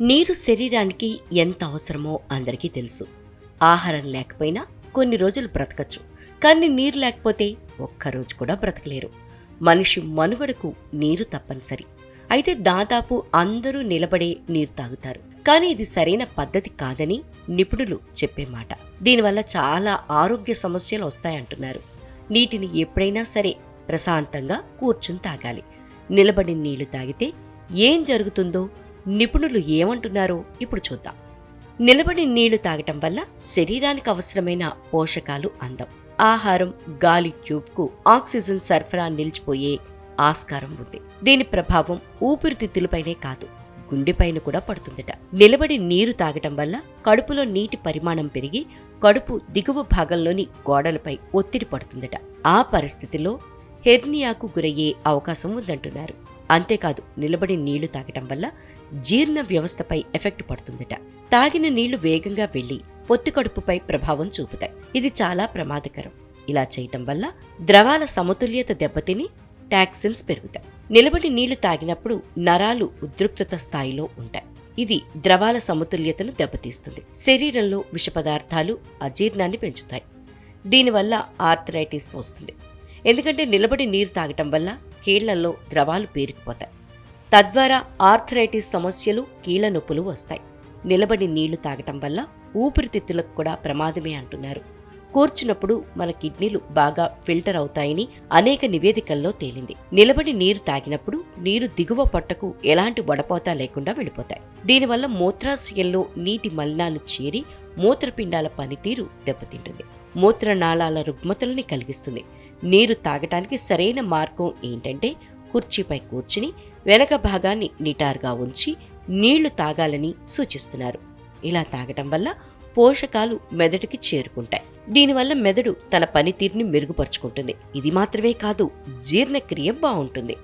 నీరు శరీరానికి ఎంత అవసరమో అందరికీ తెలుసు. ఆహారం లేకపోయినా కొన్ని రోజులు బ్రతకచ్చు. కానీ నీరు లేకపోతే ఒక్కరోజు కూడా బ్రతకలేరు. మనిషి మనుగడకు నీరు తప్పనిసరి. అయితే దాదాపు అందరూ నిలబడే నీరు తాగుతారు. కానీ ఇది సరైన పద్ధతి కాదని నిపుణులు చెప్పే మాట. దీనివల్ల చాలా ఆరోగ్య సమస్యలు వస్తాయంటున్నారు. నీటిని ఎప్పుడైనా సరే ప్రశాంతంగా కూర్చుని తాగాలి. నిలబడి నీళ్ళు తాగితే ఏం జరుగుతుందో నిపుణులు ఏమంటున్నారో ఇప్పుడు చూద్దాం. నిలబడి నీళ్ళు తాగటం వల్ల శరీరానికి అవసరమైన పోషకాలు అందం. ఆహారం గాలి ట్యూబ్కు ఆక్సిజన్ సరఫరా నిలిచిపోయే ఆస్కారం ఉంది. దీని ప్రభావం ఊపిరితిత్తులపైనే కాదు గుండెపైన కూడా పడుతుందట. నిలబడి నీరు తాగటం వల్ల కడుపులో నీటి పరిమాణం పెరిగి కడుపు దిగువ భాగంలోని గోడలపై ఒత్తిడి పడుతుందట. ఆ పరిస్థితిలో హెర్నియాకు గురయ్యే అవకాశం ఉందంటున్నారు. అంతేకాదు నిలబడి నీళ్ళు తాగటం వల్ల జీర్ణ వ్యవస్థపై ఎఫెక్ట్ పడుతుందట. తాగిన నీళ్ళు వేగంగా వెళ్ళి పొత్తి కడుపుపై ప్రభావం చూపుతాయి. ఇది చాలా ప్రమాదకరం. ఇలా చేయటం వల్ల ద్రవాల సమతుల్యత దెబ్బతిని టాక్సిన్స్ పెరుగుతాయి. నిలబడి నీళ్ళు తాగినప్పుడు నరాలు ఉద్రిక్తత స్థాయిలో ఉంటాయి. ఇది ద్రవాల సమతుల్యతను దెబ్బతీస్తుంది. శరీరంలో విష పదార్థాలు అజీర్ణాన్ని పెంచుతాయి. దీనివల్ల ఆర్థరైటిస్ వస్తుంది. ఎందుకంటే నిలబడి నీరు తాగటం వల్ల కీళ్ళలో ద్రవాలు పేరుకుపోతాయి. తద్వారా ఆర్థరైటిస్ సమస్యలు కీళ్ళ నొప్పులు వస్తాయి. నిలబడి నీళ్ళు తాగటం వల్ల ఊపిరితిత్తులకు కూడా ప్రమాదమే అంటున్నారు. కూర్చున్నప్పుడు మన కిడ్నీలు బాగా ఫిల్టర్ అవుతాయని అనేక నివేదికల్లో తేలింది. నిలబడి నీరు తాగినప్పుడు నీరు దిగువ పొట్టకు ఎలాంటి వడపోత లేకుండా వెళ్ళిపోతాయి. దీనివల్ల మూత్రాశయంలో నీటి మలినాలు చేరి మూత్రపిండాల పనితీరు దెబ్బతింటుంది. మూత్రనాళాల రుగ్మతల్ని కలిగిస్తుంది. నీరు తాగటానికి సరైన మార్గం ఏంటంటే కుర్చీపై కూర్చుని వెనక భాగాన్ని నిటారుగా ఉంచి నీళ్ళు తాగాలని సూచిస్తున్నారు. ఇలా తాగటం వల్ల పోషకాలు మెదడుకి చేరుకుంటాయి. దీనివల్ల మెదడు తన పనితీరుని మెరుగుపరుచుకుంటుంది. ఇది మాత్రమే కాదు జీర్ణక్రియ బాగుంటుంది.